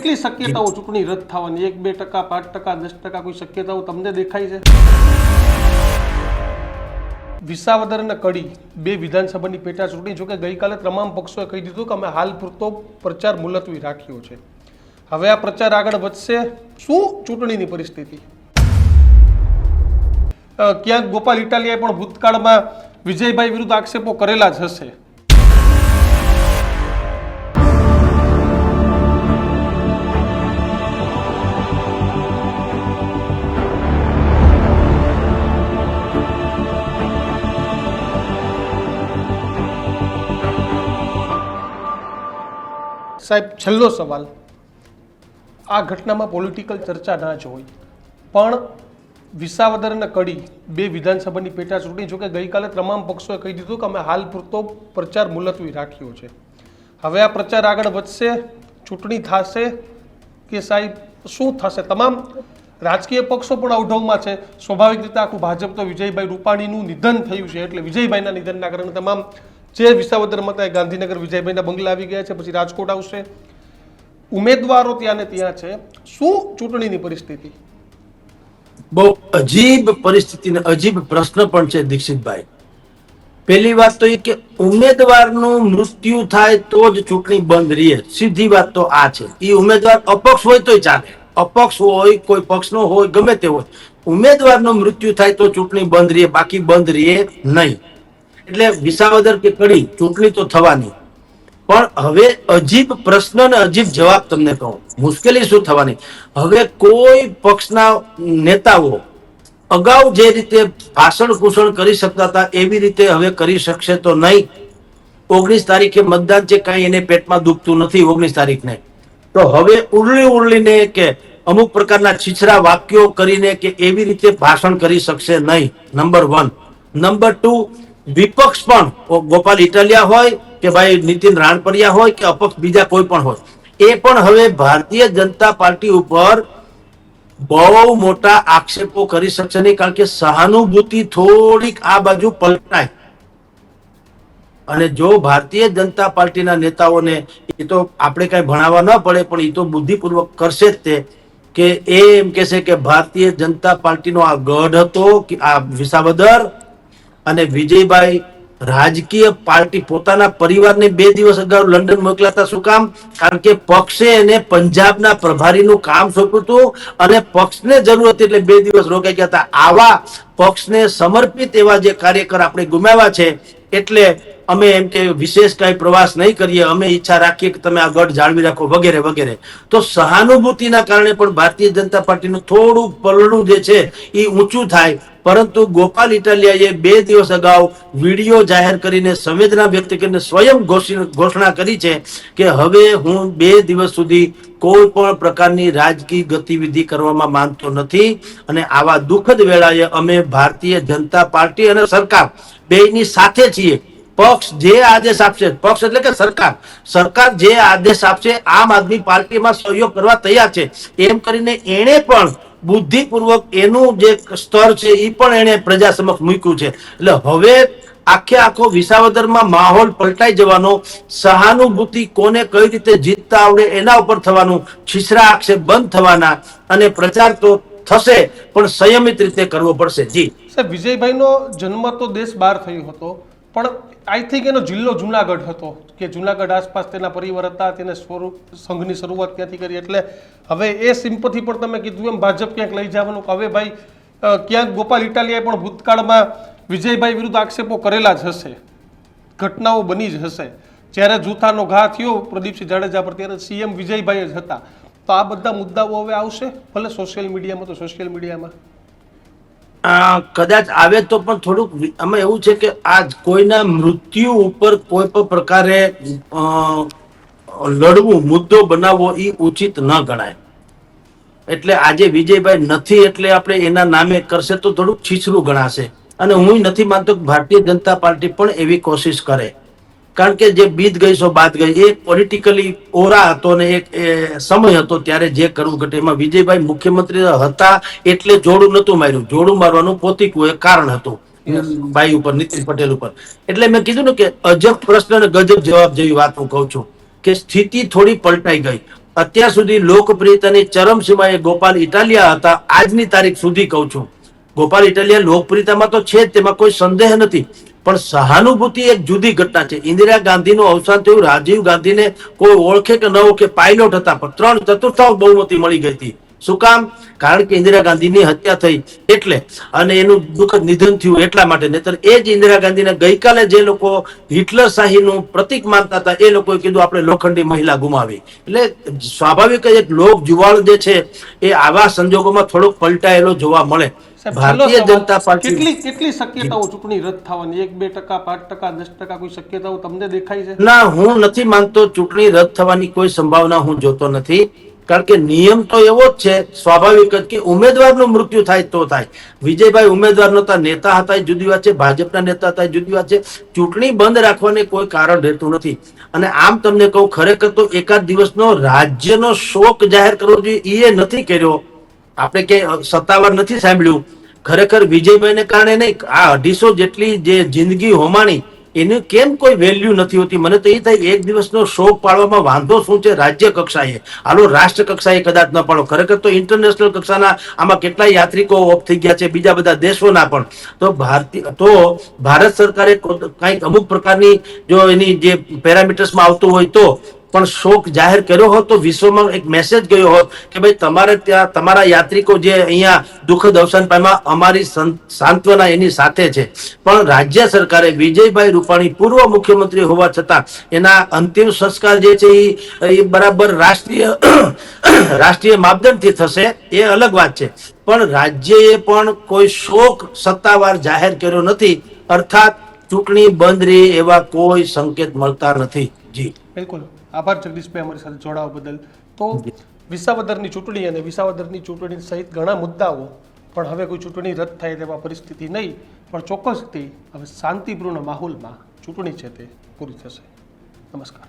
કેટલી શક્યતાઓ ચૂંટણી રદ થવાની? એક બે ટકા પાંચ ટકા દસ ટકા કોઈ શક્યતાઓ તમને દેખાય છે? વિસાવદર અને કડી બે વિધાનસભાની પેટા ચૂંટણી. જોકે ગઈકાલે તમામ પક્ષોએ કહી દીધું કે અમે હાલ પૂરતો પ્રચાર મુલતવી રાખ્યો છે. હવે આ પ્રચાર આગળ વધશે. શું ચૂંટણીની પરિસ્થિતિ? ક્યાંક ગોપાલ ઇટાલિયાએ પણ ભૂતકાળમાં વિજયભાઈ વિરુદ્ધ આક્ષેપો કરેલા જ હશે. સાહેબ, છેલ્લો સવાલ. આ ઘટનામાં પોલિટિકલ ચર્ચા ના જ હોય. પણ વિસાવદર અને કડી બે વિધાનસભાની પેટા ચૂંટણી, જોકે ગઈકાલે તમામ પક્ષોએ કહી દીધું કે અમે હાલ પૂરતો પ્રચાર મુલતવી રાખ્યો છે. હવે આ પ્રચાર આગળ વધશે, ચૂંટણી થશે કે સાહેબ, શું થશે? તમામ રાજકીય પક્ષો પણ અવઢવમાં છે. સ્વાભાવિક રીતે આખું ભાજપ તો વિજયભાઈ રૂપાણીનું નિધન થયું છે, એટલે વિજયભાઈના નિધનના કારણે તમામ જે વિસાવદરમાં ત્યાં ગાંધીનગર વિજયભાઈના બંગલા આવી ગયા છે, પછી રાજકોટ આવશે. ઉમેદવારો ત્યાં ને ત્યાં છે. શું ચૂંટણીની પરિસ્થિતિ? બહુ અજીબ પરિસ્થિતિ ને અજીબ પ્રશ્ન પણ છે દીક્ષિતભાઈ. પહેલી વાત તો એ કે ઉમેદવારનું મૃત્યુ થાય તો જ ચૂંટણી બંધ રહે. સીધી વાત તો આ છે. એ ઉમેદવાર અપક્ષ હોય તોય ચાલે. અપક્ષ હોય, કોઈ પક્ષનો હોય, ગમે તે હોય. ઉમેદવારનું મૃત્યુ થાય તો ચૂંટણી બંધ રહે, બાકી બંધ રહે નહીં. એટલે વિસાવદર કે કડી ચૂંટણી તો થવાની. પણ હવે અજીબ પ્રશ્ન અને અજીબ જવાબ તમને કહું. મુશ્કેલી શું થવાની? હવે કોઈ પક્ષના નેતાઓ અગાઉ જે રીતે ભાષણ કુશળ કરી શકતા હતા, એવી રીતે હવે કરી શકશે તો નહીં. ઓગણીસ તારીખે મતદાન છે, કાંઈ એને પેટમાં દુખતું નથી ઓગણીસ તારીખને. તો હવે ઉરલી ઉરલીને કે અમુક પ્રકારના છીછરા વાક્યો કરીને કે એવી રીતે ભાષણ કરી શકશે નહીં. Number one. નંબર ટુ વિપક્ષ પણ ગોપાલ ઇટાલિયા હોય કે ભાઈ નીતિન રાણપરિયા હોય કે અપક્ષ બીજા કોઈ પણ હોય, એ પણ હવે ભારતીય જનતા પાર્ટી ઉપર બહુ મોટા આક્ષેપો કરી શકશે નહીં, કારણ કે સહાનુભૂતિ થોડીક આ બાજુ પલટાય. અને જો ભારતીય જનતા પાર્ટીના નેતાઓને એ તો આપણે કઈ ભણાવવા ન પડે, પણ એ તો બુદ્ધિપૂર્વક કરશે જ તે, કે એ એમ કહેશે કે ભારતીય જનતા પાર્ટીનો આ ગઢ હતો કે આ વિસાવદર અને વિજયભાઈ રાજકીય પાર્ટી પોતાના પરિવારને બે દિવસ અગાઉ લંડન મોકલાતા શું કામ? કારણ કે પક્ષે એને પંજાબના પ્રભારીનું કામ સોંપ્યું હતું અને પક્ષને જરૂર હતી એટલે બે દિવસ રોકાઈ ગયા હતા. આવા પક્ષને સમર્પિત એવા જે કાર્યકર આપણે ગુમાવ્યા છે, એટલે અમે એમ કે વિશેષ કઈ પ્રવાસ નહીં કરીએ, અમે ઈચ્છા રાખીએ કે તમે આ ગઢ જાળવી રાખો, વગેરે વગેરે. તો સહાનુભૂતિના કારણે પણ ભારતીય જનતા પાર્ટીનું થોડું પલડું જે છે એ ઊંચું થાય. પરંતુ ગોપાલ ઇટાલિયાએ બે દિવસ અગાઉ વીડિયો જાહેર કરીને સંવેદના વ્યક્ત કરીને સ્વયં ઘોષી- ઘોષણા કરી છે કે હવે હું બે દિવસ સુધી કોઈ પણ પ્રકારની રાજકીય ગતિવિધિ કરવામાં માંગતો નથી અને આવા દુઃખદ વેળાએ અમે ભારતીય જનતા પાર્ટી અને સરકાર બેની સાથે છીએ. પક્ષ જે આદેશ આપશે, પક્ષ એટલે કે સરકાર. સરકાર જે આદેશ આપશે, આમ આદમી પાર્ટીમાં સહયોગ કરવા તૈયાર છે. એમ કરીને એણે પણ બુદ્ધિપૂર્વક એનું જે સ્તર છે એ પણ એણે પ્રજા સમક્ષ મૂક્યું છે. એટલે હવે આખે આખો વિસાવદરમાં માહોલ પલટાઈ જવાનો, સહાનુભૂતિ કોને કઈ રીતે જીતતા આવડે એના ઉપર થવાનું છીછરા આક્ષેપ બંધ થવાના અને પ્રચાર તો થશે, પણ સંયમિત રીતે કરવો પડશે. જી. સાહેબ, વિજયભાઈનો જન્મ તો દેશ બહાર થયો હતો. પણ આઈ થિંક એનો જિલ્લો જુનાગઢ હતો, કે જુનાગઢ આસપાસ તેના પરિવાર હતા, તેને સ્વરૂપ, સંઘની શરૂઆત ત્યાંથી કરી. એટલે હવે એ સિમ્પથી પણ તમે કીધું એમ ભાજપ ક્યાંક લઈ જવાનું. હવે ભાઈ ક્યાંક ગોપાલ ઇટાલિયાએ પણ ભૂતકાળમાં વિજયભાઈ વિરુદ્ધ આક્ષેપો કરેલા જ હશે. ઘટનાઓ બની જ હશે. જ્યારે જૂથાનો ઘા થયો પ્રદીપસિંહ જાડેજા પર, ત્યારે સીએમ વિજયભાઈ જ હતા. તો આ બધા મુદ્દાઓ હવે આવશે, ભલે સોશિયલ મીડિયામાં તો સોશિયલ મીડિયામાં કદાચ આવે તો પણ થોડુંક આમાં એવું છે કે આ કોઈના મૃત્યુ ઉપર કોઈ પણ પ્રકારે લડવું, મુદ્દો બનાવવો એ ઉચિત ન ગણાય. એટલે આજે વિજયભાઈ નથી એટલે આપણે એના નામે કરશે તો થોડુંક છીછરું ગણાશે. અને હું નથી માનતો કે ભારતીય જનતા પાર્ટી પણ એવી કોશિશ કરે. કારણ કે જે બીત ગઈ સો બાત ગઈ એ પોલિટિકલી ઓરા હતો ને એક સમય હતો ત્યારે જે કરવું ઘટે એમાં વિજયભાઈ મુખ્યમંત્રી હતા એટલે જોડું નતું માર્યું. જોડું મારવાનું પોતિકું એક કારણ હતું. ભાઈ ઉપર નીતિન પટેલ ઉપર. એટલે મેં કીધું ને કે અજબ પ્રશ્ન અને ગજબ જવાબ જેવી વાત હું કહું છું કે સ્થિતિ થોડી પલટાઈ ગઈ. અત્યાર સુધી લોકપ્રિયતાની ચરમસીમાએ ગોપાલ ઇટાલિયા હતા. આજની તારીખ સુધી કહું છું. ગોપાલ ઇટાલિયા લોકપ્રિયતામાં તો છે જ તેમાં કોઈ સંદેહ નથી. પણ સહાનુભૂતિ એક જુદી ઘટના છે. ઇન્દિરા ગાંધીનું અવસાન થયું, રાજીવ ગાંધીને કોઈ ઓળખે કે ન ઓળખે પાયલોટ હતા, પણ ત્રણ ચતુર્થાંશ બહુમતી મળી ગઈ હતી. શું કામ? કારણ કે ઇન્દિરા ગાંધીની હત્યા થઈ એટલે અને એનું દુઃખદ નિધન થયું એટલા માટે. નહીતર એ જ ઇન્દિરા ગાંધીને ગઈકાલે જે લોકો હિટલર શાહીનું પ્રતિક માનતા હતા એ લોકોએ કીધું આપણે લોખંડી મહિલા ગુમાવી. એટલે સ્વાભાવિક એક લોક જુવાળ જે છે એ આવા સંજોગોમાં થોડોક પલટાયેલો જોવા મળે. ભારતીય જનતા પાર્ટી કેટલી કેટલી શક્યતાઓ ચૂંટણી રદ થવાની? એક બે ટકા પાંચ ટકા દસ ટકા કોઈ શક્યતાઓ તમને દેખાય છે? ના હું નથી માનતો ચૂંટણી રદ થવાની કોઈ સંભાવના હું જોતો નથી. કારણ કે નિયમ તો એવો જ છે, સ્વાભાવિક જ કે ઉમેદવારનું મૃત્યુ થાય તો થાય. વિજયભાઈ ઉમેદવાર નતા નેતા હતા એ જુદી વાત છે, ભાજપના નેતા હતા એ જુદી વાત છે. ચૂંટણી બંધ રાખવાને કોઈ કારણ રહેતું નથી. અને આમ તમને કહું, ખરેખર તો એકાદ દિવસનો રાજ્યનો શોક જાહેર કરવો જોઈએ એ નથી કર્યો. આપણે કે સત્તાવાર નથી સાંભળ્યું. ખરેખર વિજયભાઈને કારણે નહીં, આ અઢીસો જેટલી જે જિંદગી હોમાણી એનું કેમ કોઈ વેલ્યુ નથી હોતી? મને તો એ થાય એક દિવસનો શોક પાડવામાં વાંધો શું છે? રાજ્ય કક્ષાએ. હાલો, રાષ્ટ્ર કક્ષાએ કદાચ ન પાડો. ખરેખર તો ઇન્ટરનેશનલ કક્ષાના આમાં કેટલાય યાત્રિકો ઓફ થઈ ગયા છે, બીજા બધા દેશોના પણ. તો ભારતીય તો ભારત સરકારે કંઈક અમુક પ્રકારની જો એની જે પેરામીટર્સમાં આવતું હોય તો પણ શોક જાહેર કર્યો હોત તો વિશ્વમાં એક મેસેજ ગયો હોત કે ભાઈ તમારે ત્યાં, તમારા યાત્રિકો જે અહીંયા દુઃખદ અવસાન પામ્યા, અમારી સાંત્વના એની સાથે છે. પણ રાજ્ય સરકારે વિજયભાઈ રૂપાણી પૂર્વ મુખ્યમંત્રી હોવા છતાં એના અંતિમ સંસ્કાર જે છે એ બરાબર રાષ્ટ્રીય રાષ્ટ્રીય માપદંડથી થશે એ અલગ વાત છે. પણ રાજ્યએ પણ કોઈ શોક સત્તાવાર જાહેર કર્યો નથી. અર્થાત ચૂંટણી બંધ રહી એવા કોઈ સંકેત મળતા નથી. જી. બિલકુલ. આભાર જગદીશભાઈ અમારી સાથે જોડાવા બદલ. તો વિસાવદરની ચૂંટણી અને વિસાવદરની ચૂંટણી સહિત ઘણા મુદ્દાઓ, પણ હવે કોઈ ચૂંટણી રદ થાય તેવા પરિસ્થિતિ નહીં, પણ ચોક્કસથી હવે શાંતિપૂર્ણ માહોલમાં ચૂંટણી છે તે પૂરી થશે. નમસ્કાર.